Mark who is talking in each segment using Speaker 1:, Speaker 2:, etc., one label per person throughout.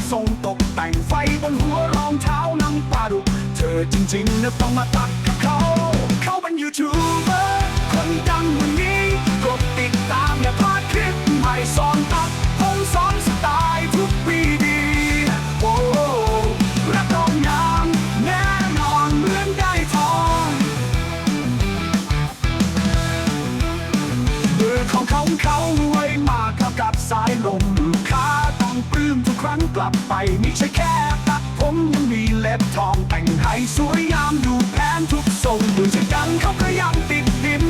Speaker 1: ก ทรงตกแต่งไฟบนหัวรองเท้านังปลาดุกเธอจริงๆนะต้องมาตัดกับเขา เขาเป็นยูทูบเบอร์คนดังวันนี้กดติดตามอย่าพลาดคลิปใหม่สอน กลับไปไม่ใช่แค่ตัดผมยังมีเล็บทองแต่งให้สวยงามดูแพนทุกทรงมือเช่นกันเขาก็ยังติดดิน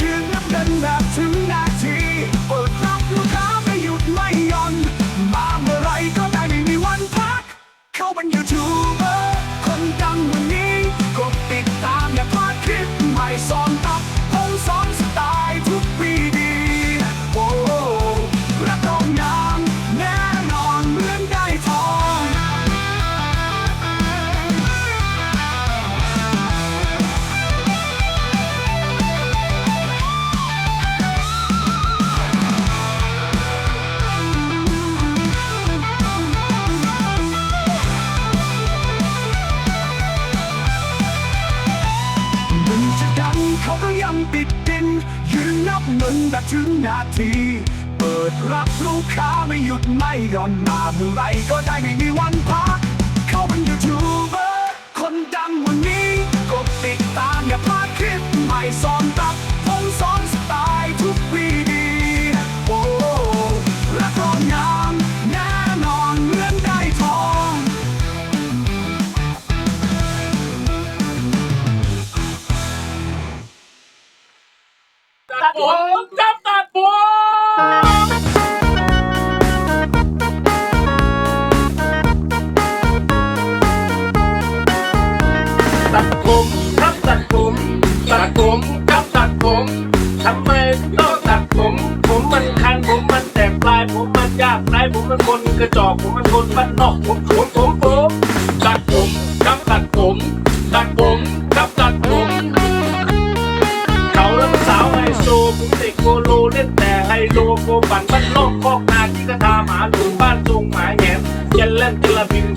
Speaker 1: ยืนนับเดินแบบถึงนา ยังติดดิน ยืนนับเงินแต่ถึงนาที เปิดรับลูกค้าไม่หยุดไม่หย่อนมาเมื่อไรก็ได้ไม่มีวันพัก ตัดผม
Speaker 2: ครับตัดผมตัดผมครับตัดผมตัดผมครับตัดผมทำไมต้องตัดผม ผมมันคันผมมันแตกปลายผมมันยากไรผมมันคนกระจอกผมมันคนบ้านนอกผมผมผมผมตัดผมครับตัดผมตัดผม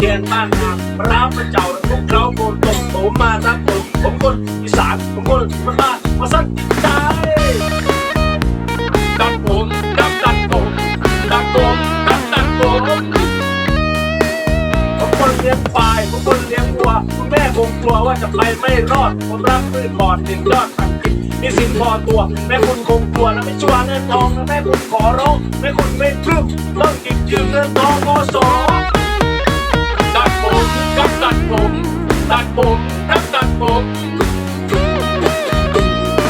Speaker 2: รียนบ้านนาร้าวมาเจ้าทุกเขาโกนตกผมมาทักผมผมคนอีสานผมคนมันบ้ามาสั้นจิตใจตัดผมตัดตัดผมตัดผมตัดตัดผมผมคนเลี้ยงควายผมคนเลี้ยงวัวคุณแม่คงกลัวว่าจะไปไม่รอดผมรักพืชบอดถึงยอดทำกินมีสินพอตัวแม่คุณคงกลัวแล้วไม่ชัวร์เงินทองแล้วแม่คุณขอร้องแม่คุณไม่พรึ้มต้องกินยืมเงินทองกสตั ตัดผมกับตัดผม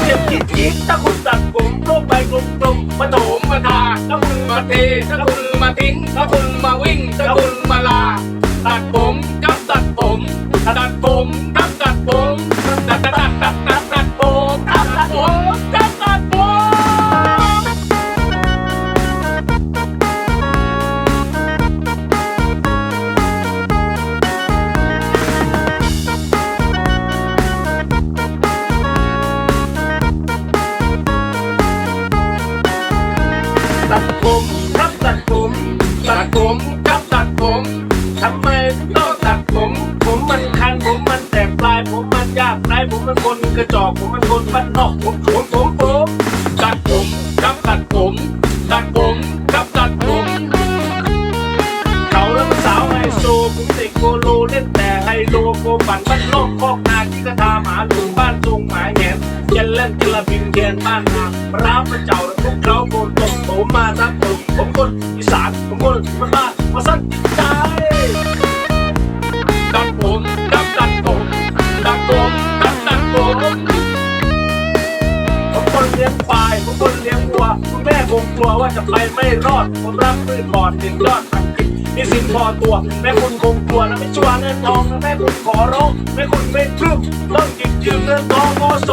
Speaker 2: เจ็บจี๊ดจี๊ดถ้าคุณตัดผมโลกใบกลมๆมาโถมมาทาถ้าคุณมาเทถ้าคุณมาทิ้งถ้าคุณมาวิ่งถ้าคุณมาลา ตัดผมกับตัดผมตัดผมกับตัดผมตัดตัดตัดตัด ตัดผมครับตัดผมตัดผมครับตัดผมทำไมต้องตัดผม ผมมันคันผมมันแตกปลาย ผมมันยากไรผมมันคนกระจอกผมมันคนบ้านนอกผมผมผมผมตัดผมครับตัดผมตัดผมครับตัดผมเขาแล้วมันสาวไฮโซผมเด็กโกโลเล่นแต่ไฮโลโกปั่นบ้านนอกคอกนาที่กระทาหมาหลุมบ้านทรงหมายแหนยันเล่นกระบินเทียนบ้านนาร้าวมาเจ้าแล้ว พวกเขาโกนตกผมมาทักผมผมคนอีสานผมคนมันบ้ามาสั้นใจตัดผมตัดตัดผมตัดผมตัดตัดผมผมคนเลี้ยงควายผมคนเลี้ยงวัวคุณแม่คงกลัวว่าจะไปไม่รอดผมรักพืชบอดถึงยอดทำกินมีสินพอตัวแม่คุณคงกลัวนะไม่ชัวร์เงินทองนะแม่คุณขอร้องแม่คุณไม่พรึบต้องหยิบยืมเงินทองมส